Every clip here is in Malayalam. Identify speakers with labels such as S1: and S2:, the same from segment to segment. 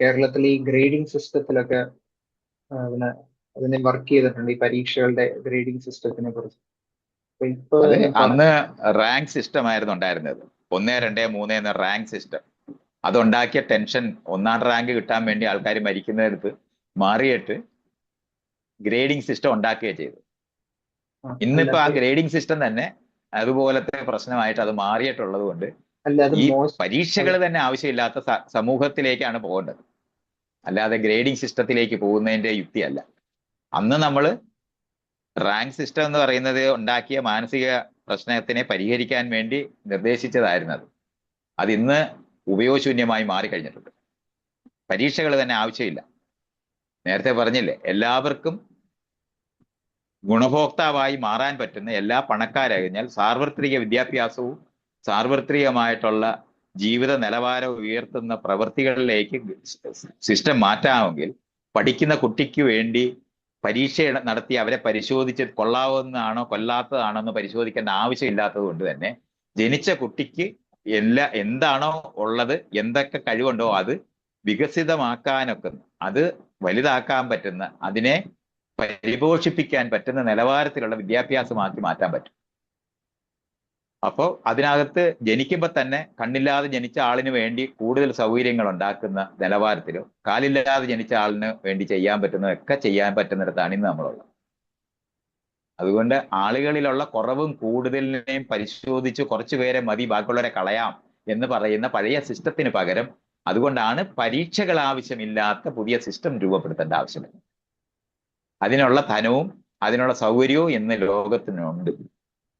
S1: കേരളത്തിൽ ഈ ഗ്രേഡിംഗ് സിസ്റ്റത്തിലൊക്കെ അതിനെ അതിനെ വർക്ക് ചെയ്തിട്ടുണ്ട് ഈ പരീക്ഷകളുടെ ഗ്രേഡിംഗ് സിസ്റ്റത്തിനെ കുറിച്ച്.
S2: അന്ന് റാങ്ക് സിസ്റ്റം ആയിരുന്നു ഉണ്ടായിരുന്നത്. ഒന്ന് രണ്ട് മൂന്ന് എന്ന റാങ്ക് സിസ്റ്റം അതുണ്ടാക്കിയ ടെൻഷൻ ഒന്നാം റാങ്ക് കിട്ടാൻ വേണ്ടി ആൾക്കാർ മരിക്കുന്നിടത്ത് മാറിയിട്ട് ഗ്രേഡിംഗ് സിസ്റ്റം ഉണ്ടാക്കുകയാണ് ചെയ്തു ഇന്നിപ്പോ ആ ഗ്രേഡിംഗ് സിസ്റ്റം തന്നെ അതുപോലത്തെ പ്രശ്നമായിട്ട് അത് മാറിയിട്ടുള്ളത് കൊണ്ട് ഈ പരീക്ഷകൾ തന്നെ ആവശ്യമില്ലാത്ത സമൂഹത്തിലേക്കാണ് പോകേണ്ടത്. അല്ലാതെ ഗ്രേഡിംഗ് സിസ്റ്റത്തിലേക്ക് പോകുന്നതിന്റെ യുക്തിയല്ല. അന്ന് നമ്മൾ റാങ്ക് സിസ്റ്റം എന്ന് പറയുന്നത് ഉണ്ടാക്കിയ മാനസിക പ്രശ്നത്തിനെ പരിഹരിക്കാൻ വേണ്ടി നിർദ്ദേശിച്ചതായിരുന്നു അത്. അതിന്ന് ഉപയോഗശൂന്യമായി മാറിക്കഴിഞ്ഞിട്ടുണ്ട്. പരീക്ഷകൾ തന്നെ ആവശ്യമില്ല. നേരത്തെ പറഞ്ഞില്ലേ എല്ലാവർക്കും ഗുണഭോക്താവായി മാറാൻ പറ്റുന്ന എല്ലാ പണക്കാരായിരുന്നാൽ സാർവത്രിക വിദ്യാഭ്യാസവും സാർവത്രികമായിട്ടുള്ള ജീവിത നിലവാരം ഉയർത്തുന്ന പ്രവൃത്തികളിലേക്ക് സിസ്റ്റം മാറ്റാമെങ്കിൽ പഠിക്കുന്ന കുട്ടിക്ക് വേണ്ടി പരീക്ഷ നടത്തി അവരെ പരിശോധിച്ച് കൊള്ളാവുന്നതാണോ കൊല്ലാത്തതാണോ എന്ന് പരിശോധിക്കേണ്ട ആവശ്യമില്ലാത്തത് കൊണ്ട് തന്നെ ജനിച്ച കുട്ടിക്ക് എല്ലാ എന്താണോ ഉള്ളത് എന്തൊക്കെ കഴിവുണ്ടോ അത് വികസിതമാക്കാനൊക്കെ അത് വലുതാക്കാൻ പറ്റുന്ന അതിനെ പരിപോഷിപ്പിക്കാൻ പറ്റുന്ന നിലവാരത്തിലുള്ള വിദ്യാഭ്യാസമാക്കി മാറ്റാൻ പറ്റും. അപ്പോൾ അതിനകത്ത് ജനിക്കുമ്പോൾ തന്നെ കണ്ണില്ലാതെ ജനിച്ച ആളിന് വേണ്ടി കൂടുതൽ സൗകര്യങ്ങൾ ഉണ്ടാക്കുന്ന നിലവാരത്തിലോ കാലില്ലാതെ ജനിച്ച ആളിന് വേണ്ടി ചെയ്യാൻ പറ്റുന്നതൊക്കെ ചെയ്യാൻ പറ്റുന്നിടത്താണ് ഇന്ന് നമ്മളുള്ളത്. അതുകൊണ്ട് ആളുകളിലുള്ള കുറവും കൂടുതലിനെയും പരിശോധിച്ച് കുറച്ചു പേരെ മതി ബാക്കിയുള്ളവരെ കളയാം എന്ന് പറയുന്ന പഴയ സിസ്റ്റത്തിന് പകരം അതുകൊണ്ടാണ് പരീക്ഷകൾ ആവശ്യമില്ലാത്ത പുതിയ സിസ്റ്റം രൂപപ്പെടുത്തേണ്ട ആവശ്യമില്ല. അതിനുള്ള ധനവും അതിനുള്ള സൗകര്യവും ഇന്ന് ലോകത്തിനുണ്ട്.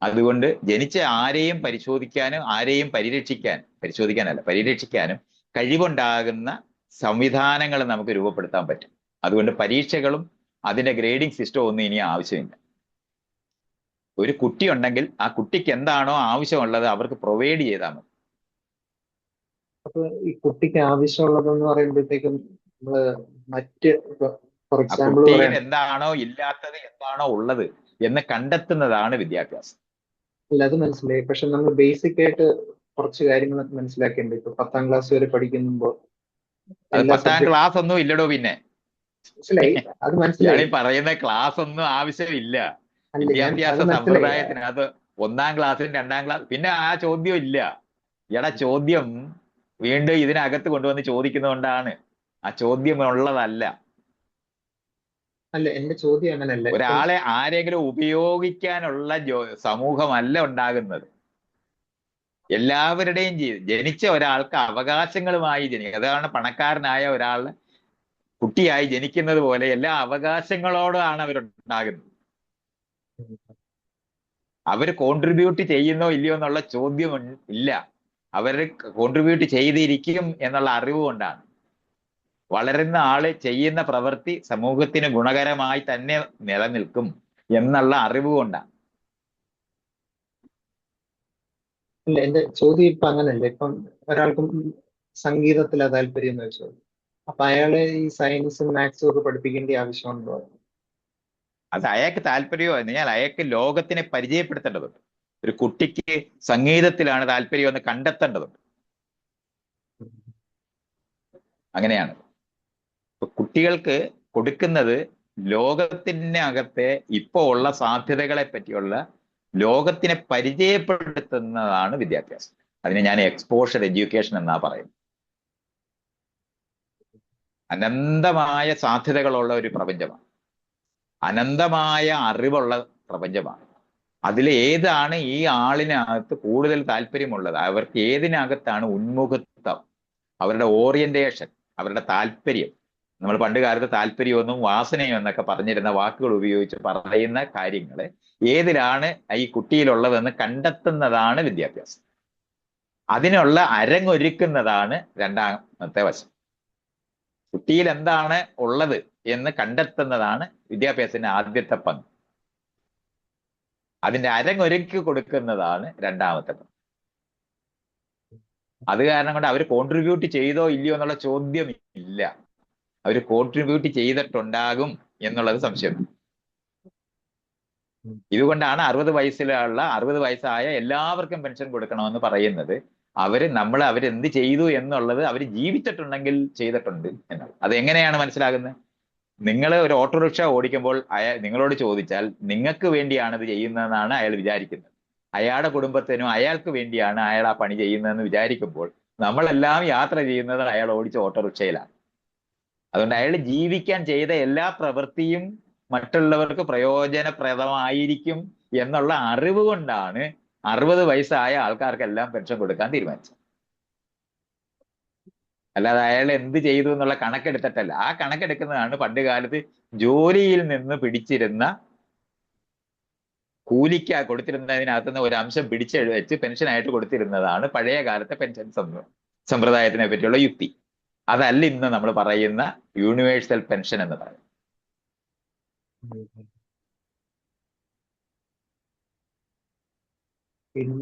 S2: അതുകൊണ്ട് ജനിച്ച ആരെയും പരിശോധിക്കാനും ആരെയും പരിരക്ഷിക്കാൻ പരിശോധിക്കാനല്ല പരിരക്ഷിക്കാനും കഴിവുണ്ടാകുന്ന സംവിധാനങ്ങൾ നമുക്ക് രൂപപ്പെടുത്താൻ പറ്റും. അതുകൊണ്ട് പരീക്ഷകളും അതിന്റെ ഗ്രേഡിംഗ് സിസ്റ്റവും ഒന്നും ഇനി ആവശ്യമില്ല. ഒരു കുട്ടി ഉണ്ടെങ്കിൽ ആ കുട്ടിക്ക് എന്താണോ ആവശ്യമുള്ളത് അവർക്ക് പ്രൊവൈഡ് ചെയ്താൽ മതി.
S1: അപ്പൊ ഈ കുട്ടിക്ക് ആവശ്യമുള്ളതെന്ന് പറയുമ്പോഴത്തേക്കും നമ്മൾ മറ്റ് ഫോർ എക്സാമ്പിൾ
S2: എന്താണോ ഇല്ലാത്തത് എന്താണോ ഉള്ളത് എന്ന് കണ്ടെത്തുന്നതാണ് വിദ്യാഭ്യാസം.
S1: അല്ല അത് മനസ്സിലായി. പക്ഷെ നമ്മൾ ബേസിക് ആയിട്ട് കുറച്ച് കാര്യങ്ങൾ മനസ്സിലാക്കേണ്ടത് ഇപ്പൊ പത്താം ക്ലാസ് വരെ പഠിക്കുമ്പോൾ
S2: പത്താം ക്ലാസ് ഒന്നും ഇല്ലടോ പിന്നെ.
S1: മനസ്സിലായി. അത് മനസ്സിലായി.
S2: പറയുന്ന ക്ലാസ് ഒന്നും ആവശ്യമില്ല. വിദ്യാഭ്യാസ
S1: സമ്പ്രദായത്തിന്
S2: അത് ഒന്നാം ക്ലാസ്സിലും രണ്ടാം ക്ലാസ് പിന്നെ ആ ചോദ്യം ഇല്ല. എടാ ചോദ്യം വീണ്ടും ഇതിനകത്ത് കൊണ്ടുവന്ന് ചോദിക്കുന്നതുകൊണ്ടാണ്. ആ ചോദ്യം ഉള്ളതല്ല.
S1: അല്ല എന്റെ ചോദ്യം അങ്ങനല്ല.
S2: ഒരാളെ ആരെങ്കിലും ഉപയോഗിക്കാനുള്ള സമൂഹമല്ല ഉണ്ടാകുന്നത്. എല്ലാവരുടെയും ജനിച്ച ഒരാൾക്ക് അവകാശങ്ങളുമായി ജനിക്കും അതാണ് പണക്കാരനായ ഒരാൾ കുട്ടിയായി ജനിക്കുന്നത് പോലെ എല്ലാ അവകാശങ്ങളോടാണ് അവരുണ്ടാകുന്നത്. അവർ കോൺട്രിബ്യൂട്ട് ചെയ്യുന്നോ ഇല്ലയോ എന്നുള്ള ചോദ്യം ഇല്ല. അവർ കോൺട്രിബ്യൂട്ട് ചെയ്തിരിക്കും എന്നുള്ള അറിവ് കൊണ്ടാണ്. വളരുന്ന ആൾ ചെയ്യുന്ന പ്രവൃത്തി സമൂഹത്തിന് ഗുണകരമായി തന്നെ നിലനിൽക്കും എന്നുള്ള അറിവ് കൊണ്ടാണ്
S1: ഇല്ല എന്റെ ചോദ്യം ഇപ്പൊ അങ്ങനല്ല. ഇപ്പം ഒരാൾക്കും സംഗീതത്തിലാ താല്പര്യം എന്ന് വെച്ചോ അപ്പൊ അയാളെ ഈ സയൻസും മാത്സും ഒക്കെ പഠിപ്പിക്കേണ്ട ആവശ്യമുണ്ടോ?
S2: അത് അയാൾക്ക് താല്പര്യമോ? എന്ന് പറഞ്ഞാൽ അയാൾക്ക് ലോകത്തിനെ പരിചയപ്പെടുത്തേണ്ടതുണ്ട്. ഒരു കുട്ടിക്ക് സംഗീതത്തിലാണ് താല്പര്യം എന്ന് കണ്ടെത്തേണ്ടതുണ്ട്. അങ്ങനെയാണ്. കുട്ടികൾക്ക് കൊടുക്കുന്നത് ലോകത്തിന്റെ അകത്തെ ഇപ്പോൾ ഉള്ള സാധ്യതകളെ പറ്റിയുള്ള ലോകത്തിനെ പരിചയപ്പെടുത്തുന്നതാണ് വിദ്യാഭ്യാസം. അതിനെ ഞാൻ എക്സ്പോഷർ എഡ്യൂക്കേഷൻ എന്നാ പറയുന്നത്. അനന്തമായ സാധ്യതകളുള്ള ഒരു പ്രപഞ്ചമാണ്. അനന്തമായ അറിവുള്ള പ്രപഞ്ചമാണ്. അതിൽ ഏതാണ് ഈ ആളിനകത്ത് കൂടുതൽ താല്പര്യമുള്ളത്? അവർക്ക് ഏതിനകത്താണ് ഉന്മുഖത്വം? അവരുടെ ഓറിയന്റേഷൻ അവരുടെ താല്പര്യം. നമ്മൾ പണ്ട് കാലത്ത് താല്പര്യമൊന്നും വാസനയും എന്നൊക്കെ പറഞ്ഞിരുന്ന വാക്കുകൾ ഉപയോഗിച്ച് പറയുന്ന കാര്യങ്ങളെ ഏതിലാണ് ഈ കുട്ടിയിലുള്ളതെന്ന് കണ്ടെത്തുന്നതാണ് വിദ്യാഭ്യാസം. അതിനുള്ള അരങ്ങൊരുക്കുന്നതാണ് രണ്ടാമത്തെ വശം. കുട്ടിയിൽ എന്താണ് ഉള്ളത് എന്ന് കണ്ടെത്തുന്നതാണ് വിദ്യാഭ്യാസത്തിന്റെ ആദ്യത്തെ പങ്ക്. അതിന്റെ അരങ്ങൊരുക്കി കൊടുക്കുന്നതാണ് രണ്ടാമത്തെ പങ്ക്. അത് കാരണം കൊണ്ട് അവർ കോൺട്രിബ്യൂട്ട് ചെയ്തോ ഇല്ലയോ എന്നുള്ള ചോദ്യം ഇല്ല അവർ കോൺട്രിബ്യൂട്ട് ചെയ്തിട്ടുണ്ടാകും എന്നുള്ളത് സംശയം. ഇതുകൊണ്ടാണ് അറുപത് വയസ്സിലുള്ള അറുപത് വയസ്സായ എല്ലാവർക്കും പെൻഷൻ കൊടുക്കണമെന്ന് പറയുന്നത്. അവർ നമ്മൾ അവരെന്ത് ചെയ്തു എന്നുള്ളത് അവർ ജീവിച്ചിട്ടുണ്ടെങ്കിൽ ചെയ്തിട്ടുണ്ട് എന്നാണ്. അത് എങ്ങനെയാണ് മനസ്സിലാകുന്നത്? നിങ്ങൾ ഒരു ഓട്ടോറിക്ഷ ഓടിക്കുമ്പോൾ അയാൾ നിങ്ങളോട് ചോദിച്ചാൽ നിങ്ങൾക്ക് വേണ്ടിയാണ് ഇത് ചെയ്യുന്നതെന്നാണ് അയാൾ വിചാരിക്കുന്നത്. അയാളുടെ കുടുംബത്തിനും അയാൾക്ക് വേണ്ടിയാണ് അയാൾ ആ പണി ചെയ്യുന്നതെന്ന് വിചാരിക്കുമ്പോൾ നമ്മളെല്ലാം യാത്ര ചെയ്യുന്നത് അയാൾ ഓടിച്ച ഓട്ടോറിക്ഷയിലാണ്. അതുകൊണ്ട് അയാൾ ജീവിക്കാൻ ചെയ്ത എല്ലാ പ്രവൃത്തിയും മറ്റുള്ളവർക്ക് പ്രയോജനപ്രദമായിരിക്കും എന്നുള്ള അറിവ് കൊണ്ടാണ് അറുപത് വയസ്സായ ആൾക്കാർക്കെല്ലാം പെൻഷൻ കൊടുക്കാൻ തീരുമാനിച്ചത്. അല്ലാതെ അയാൾ എന്ത് ചെയ്തു എന്നുള്ള കണക്കെടുത്തിട്ടല്ല. ആ കണക്കെടുക്കുന്നതാണ് പണ്ട് കാലത്ത് ജോലിയിൽ നിന്ന് പിടിച്ചിരുന്ന കൂലിക്ക കൊടുത്തിരുന്നതിനകത്തുനിന്ന് ഒരു അംശം പിടിച്ചെഴു വെച്ച് പെൻഷനായിട്ട് കൊടുത്തിരുന്നതാണ് പഴയ കാലത്തെ പെൻഷൻ സമ്പ്ര- സമ്പ്രദായത്തിനെ പറ്റിയുള്ള യുക്തി. അതല്ല ഇന്ന് നമ്മൾ പറയുന്ന യൂണിവേഴ്സൽ പെൻഷൻ എന്ന് പറയുന്നത്.
S1: പിന്നെ